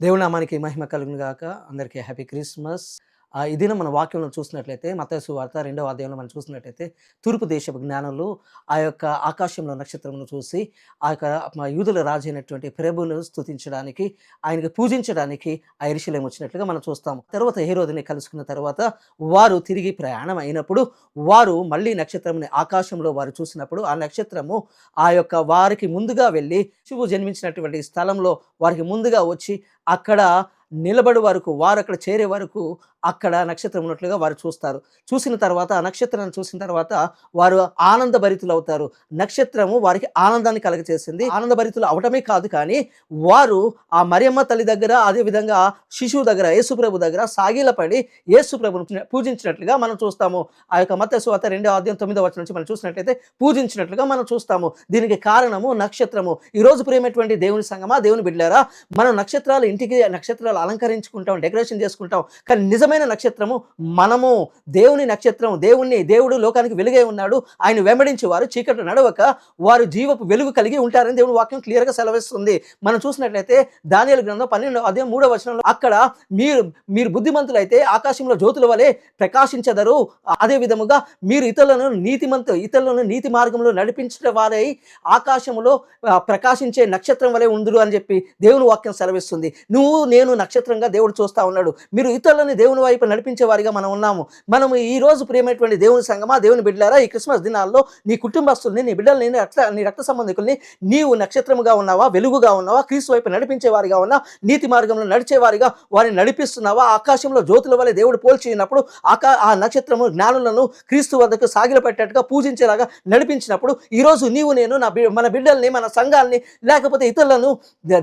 దేవునామానికి మహిమ కలుగును గాక అందరికీ హ్యాపీ క్రిస్మస్ ఆ, ఈ దినం మన వాక్యంలో చూసినట్లయితే మతేసు వార్త రెండవ అధ్యాయంలో మనం చూసినట్లయితే తూర్పు దేశపు జ్ఞానులు ఆ యొక్క ఆకాశంలో నక్షత్రమును చూసి ఆ యొక్క యూదుల రాజు అయినటువంటి ప్రభువును స్తుతించడానికి ఆయనకి పూజించడానికి ఆ ఎరిశలేం వచ్చినట్లుగా మనం చూస్తాము. తర్వాత హీరోదిని కలుసుకున్న తర్వాత వారు తిరిగి ప్రయాణం అయినప్పుడు వారు మళ్ళీ నక్షత్రంని ఆకాశంలో వారు చూసినప్పుడు ఆ నక్షత్రము ఆ యొక్క వారికి ముందుగా వెళ్ళి శివు జన్మించినటువంటి స్థలంలో వారికి ముందుగా వచ్చి అక్కడ నిలబడి వరకు వారు అక్కడ చేరే వరకు అక్కడ నక్షత్రం ఉన్నట్లుగా వారు చూస్తారు. చూసిన తర్వాత ఆ నక్షత్రాన్ని చూసిన తర్వాత వారు ఆనందభరితులు అవుతారు. నక్షత్రము వారికి ఆనందాన్ని కలగచేసింది ఆనందభరితులు అవటమే కాదు కానీ వారు ఆ మరియమ్మ తల్లి దగ్గర అదే విధంగా శిశువు దగ్గర యేసుప్రభు దగ్గర సాగిలపడి యేసుప్రభుని పూజించినట్లుగా మనం చూస్తాము. ఆ యొక్క మత సువాత రెండో ఆద్యం తొమ్మిదో వచ్చిన నుంచి మనం చూసినట్లయితే పూజించినట్లుగా మనం చూస్తాము. దీనికి కారణము నక్షత్రము. ఈ రోజు ప్రేమటువంటి దేవుని సంగమా దేవుని బిడ్డారా మనం నక్షత్రాలు ఇంటికి నక్షత్రాలు అలంకరించుకుంటాం డెకరేషన్ చేసుకుంటాం. కానీ నిజం నిజమైన నక్షత్రము మనము. దేవుని నక్షత్రం దేవుణ్ణి దేవుడు లోకానికి వెలుగై ఉన్నాడు. ఆయన వెంబడించి వారు చీకటి నడవక వారు జీవపు వెలుగు కలిగి ఉంటారని దేవుని వాక్యం క్లియర్గా సెలవిస్తుంది. మనం చూసినట్లయితే దానియలు గ్రంథం పన్నెండు అదే మూడో వచనంలో అక్కడ మీరు మీరు బుద్ధిమంతులైతే ఆకాశంలో జ్యోతుల వలె ప్రకాశించదరు. అదే విధముగా మీరు ఇతరులను నీతిమంతు ఇతరులను నీతి మార్గంలో నడిపించిన వారై ఆకాశంలో ప్రకాశించే నక్షత్రం వలె ఉందురు అని చెప్పి దేవుని వాక్యం సెలవిస్తుంది. నువ్వు నేను నక్షత్రంగా దేవుడు చూస్తా ఉన్నాడు. మీరు ఇతరులని దేవుని వైపు నడిపించే వారిగా మనం ఉన్నాము. మనము ఈ రోజు ప్రియమైనటువంటి దేవుని సంగమా దేవుని బిడ్డలారా ఈ క్రిస్మస్ దినాల్లో నీ కుటుంబస్తుల్ని నీ బిడ్డల్ని నీ రక్త నీ రక్త సంబంధికుల్ని నీవు నక్షత్రముగా ఉన్నావా వెలుగుగా ఉన్నావా క్రీస్తు వైపు నడిపించే వారిగా ఉన్నా నీతి మార్గంలో నడిచే వారిగా వారిని నడిపిస్తున్నావా ఆకాశంలో జ్యోతుల వల్ల దేవుడు పోల్చినప్పుడు ఆకా ఆ నక్షత్రము జ్ఞానులను క్రీస్తు వద్దకు సాగిలపెట్టేట్టుగా పూజించేలాగా నడిపించినప్పుడు ఈరోజు నీవు నేను నా మన బిడ్డల్ని మన సంఘాలని లేకపోతే ఇతరులను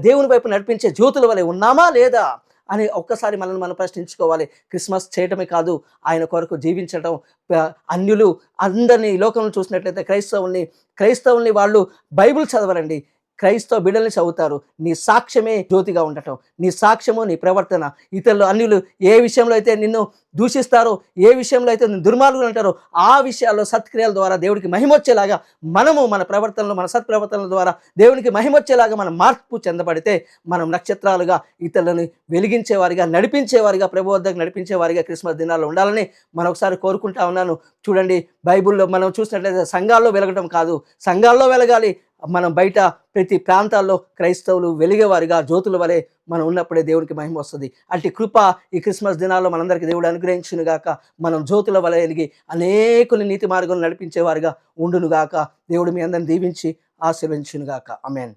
దేవుని వైపు నడిపించే జ్యోతుల వలె ఉన్నామా లేదా? అని ఒక్కసారి మనల్ని మనం ప్రశ్నించుకోవాలి. క్రిస్మస్ చేయటమే కాదు ఆయన కొరకు జీవించడం అన్యులు అందరినీ లోకంలో చూసినట్లయితే క్రైస్తవుల్ని క్రైస్తవుల్ని వాళ్ళు బైబిల్ చదవరండి. క్రైస్తవ బిడ్డల్ని చదువుతారు. నీ సాక్ష్యమే జ్యోతిగా ఉండటం. నీ సాక్ష్యము నీ ప్రవర్తన. ఇతరులు అన్యులు ఏ విషయంలో అయితే నిన్ను దూషిస్తారో ఏ విషయంలో అయితే దుర్మార్గులు అంటారో ఆ విషయాల్లో సత్క్రియల ద్వారా దేవుడికి మహిమొచ్చేలాగా మనము మన ప్రవర్తనలు మన సత్ప్రవర్తనల ద్వారా దేవునికి మహిమొచ్చేలాగా మనం మార్పు చెందబడితే మనం నక్షత్రాలుగా ఇతరులను వెలిగించేవారిగా నడిపించేవారిగా ప్రభు వద్దకు నడిపించేవారిగా క్రిస్మస్ దినాల్లో ఉండాలని మనం ఒకసారి కోరుకుంటా ఉన్నాను. చూడండి బైబిల్లో మనం చూసినట్లయితే సంఘాల్లో వెలగటం కాదు. సంఘాల్లో వెలగాలి. మనం బయట ప్రతి ప్రాంతాల్లో క్రైస్తవులు వెలిగేవారిగా జ్యోతుల వలె మనం ఉన్నప్పుడే దేవునికి మహిమ వస్తుంది. అంటే కృప ఈ క్రిస్మస్ దినాల్లో మనందరికీ దేవుడు అనుగ్రహించునుగాక మనం జ్యోతుల వలె ఎలిగి అనేకులు నీతి మార్గంలో నడిపించేవారుగా ఉండునుగాక దేవుడు మీ అందరిని దీవించి ఆశీర్వించునుగాక అమెన్